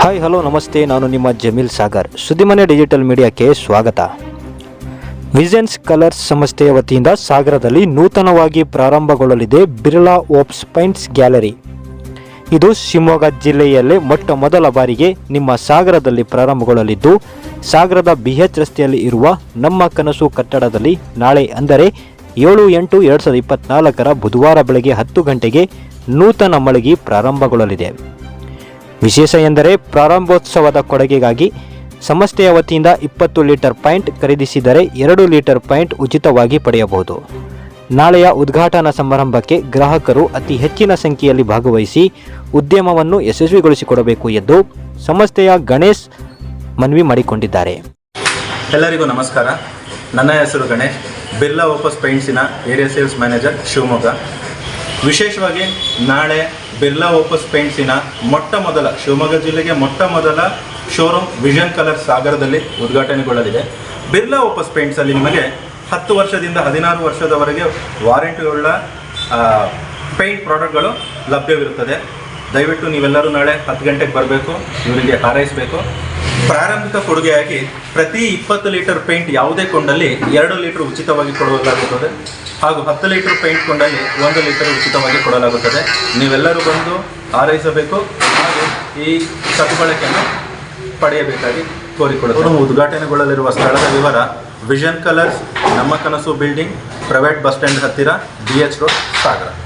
Hi hello ನಮಸ್ತೆ. ನಾನು ನಿಮ್ಮ ಜಮೀಲ್ ಸಾಗರ್. ಸುದ್ದಿಮನೆ ಡಿಜಿಟಲ್ ಮೀಡಿಯಾಕ್ಕೆ ಸ್ವಾಗತ. ವಿಜನ್ಸ್ ಕಲರ್ಸ್ ಸಂಸ್ಥೆಯ ವತಿಯಿಂದ ಸಾಗರದಲ್ಲಿ ನೂತನವಾಗಿ ಪ್ರಾರಂಭಗೊಳ್ಳಲಿದೆ ಬಿರ್ಲಾ ಓಪ್ಸ್ ಪೈಂಟ್ಸ್ ಗ್ಯಾಲರಿ. ಇದು ಶಿವಮೊಗ್ಗ ಜಿಲ್ಲೆಯಲ್ಲೇ ಮೊಟ್ಟ ಮೊದಲ ಬಾರಿಗೆ ನಿಮ್ಮ ಸಾಗರದಲ್ಲಿ ಪ್ರಾರಂಭಗೊಳ್ಳಲಿದ್ದು, ಸಾಗರದ ಬಿ ಎಚ್ ರಸ್ತೆಯಲ್ಲಿ ಇರುವ ನಮ್ಮ ಕನಸು ಕಟ್ಟಡದಲ್ಲಿ ನಾಳೆ ಅಂದರೆ ಏಳು ಎಂಟು ಎರಡು ಸಾವಿರದ ಇಪ್ಪತ್ತ್ನಾಲ್ಕರ ಬುಧವಾರ ಬೆಳಗ್ಗೆ ಹತ್ತು ಗಂಟೆಗೆ ನೂತನ ಮಳಿಗೆ ಪ್ರಾರಂಭಗೊಳ್ಳಲಿದೆ. ವಿಶೇಷ ಎಂದರೆ ಪ್ರಾರಂಭೋತ್ಸವದ ಕೊಡುಗೆಗಾಗಿ ಸಂಸ್ಥೆಯ ವತಿಯಿಂದ ಇಪ್ಪತ್ತು ಲೀಟರ್ ಪಾಯಿಂಟ್ ಖರೀದಿಸಿದರೆ ಎರಡು ಲೀಟರ್ ಪಾಯಿಂಟ್ ಉಚಿತವಾಗಿ ಪಡೆಯಬಹುದು. ನಾಳೆಯ ಉದ್ಘಾಟನಾ ಸಮಾರಂಭಕ್ಕೆ ಗ್ರಾಹಕರು ಅತಿ ಹೆಚ್ಚಿನ ಸಂಖ್ಯೆಯಲ್ಲಿ ಭಾಗವಹಿಸಿ ಉದ್ಯಮವನ್ನು ಯಶಸ್ವಿಗೊಳಿಸಿಕೊಡಬೇಕು ಎಂದು ಸಂಸ್ಥೆಯ ಗಣೇಶ್ ಮನವಿ ಮಾಡಿಕೊಂಡಿದ್ದಾರೆ. ಎಲ್ಲರಿಗೂ ನಮಸ್ಕಾರ. ನನ್ನ ಹೆಸರು ಗಣೇಶ್. ಬಿರ್ಲಾ ಓಪಸ್ ಪೈಂಟ್ಸಿನ ಏರಿಯಾ ಸೇಲ್ಸ್ ಮ್ಯಾನೇಜರ್ ಶಿವಮೊಗ್ಗ. ವಿಶೇಷವಾಗಿ ನಾಳೆ ಬಿರ್ಲಾ ಓಪಸ್ ಪೇಂಟ್ಸಿನ ಮೊಟ್ಟ ಮೊದಲ ಶಿವಮೊಗ್ಗ ಜಿಲ್ಲೆಗೆ ಮೊಟ್ಟ ಮೊದಲ ಶೋರೂಮ್ ವಿಷನ್ ಕಲರ್ ಸಾಗರದಲ್ಲಿ ಉದ್ಘಾಟನೆಗೊಳ್ಳಲಿದೆ. ಬಿರ್ಲಾ ಓಪಸ್ ಪೇಂಟ್ಸಲ್ಲಿ ನಿಮಗೆ ಹತ್ತು ವರ್ಷದಿಂದ ಹದಿನಾರು ವರ್ಷದವರೆಗೆ ವಾರಂಟಿಯುಳ್ಳ ಪೇಂಟ್ ಪ್ರಾಡಕ್ಟ್ಗಳು ಲಭ್ಯವಿರುತ್ತದೆ. ದಯವಿಟ್ಟು ನೀವೆಲ್ಲರೂ ನಾಳೆ ಹತ್ತು ಗಂಟೆಗೆ ಬರಬೇಕು, ಇವರಿಗೆ ಹಾರೈಸಬೇಕು. ಪ್ರಾರಂಭಿಕ ಕೊಡುಗೆಯಾಗಿ ಪ್ರತಿ ಇಪ್ಪತ್ತು ಲೀಟರ್ ಪೇಂಟ್ ಯಾವುದೇ ಕೊಂಡಲ್ಲಿ ಎರಡು ಲೀಟರ್ ಉಚಿತವಾಗಿ ಕೊಡಲಾಗುತ್ತದೆ ಹಾಗೂ ಹತ್ತು ಲೀಟರ್ ಪೇಂಟ್ ಕೊಂಡಲ್ಲಿ ಒಂದು ಲೀಟರ್ ಉಚಿತವಾಗಿ ಕೊಡಲಾಗುತ್ತದೆ. ನೀವೆಲ್ಲರೂ ಬಂದು ಆರೈಸಬೇಕು. ಹಾಗೂ ಈ ಸದ್ಬಳಕೆಯನ್ನು ಪಡೆಯಬೇಕಾಗಿ ಕೋರಿಕೊಳ್ಳುತ್ತೆ ಉದ್ಘಾಟನೆಗೊಳ್ಳಲಿರುವ ಸ್ಥಳದ ವಿವರ, ವಿಷನ್ ಕಲರ್ಸ್, ನಮ್ಮ ಕನಸು ಬಿಲ್ಡಿಂಗ್, ಪ್ರೈವೇಟ್ ಬಸ್ ಸ್ಟ್ಯಾಂಡ್ ಹತ್ತಿರ, ಬಿ ಎಚ್ ರೋಡ್, ಸಾಗರ.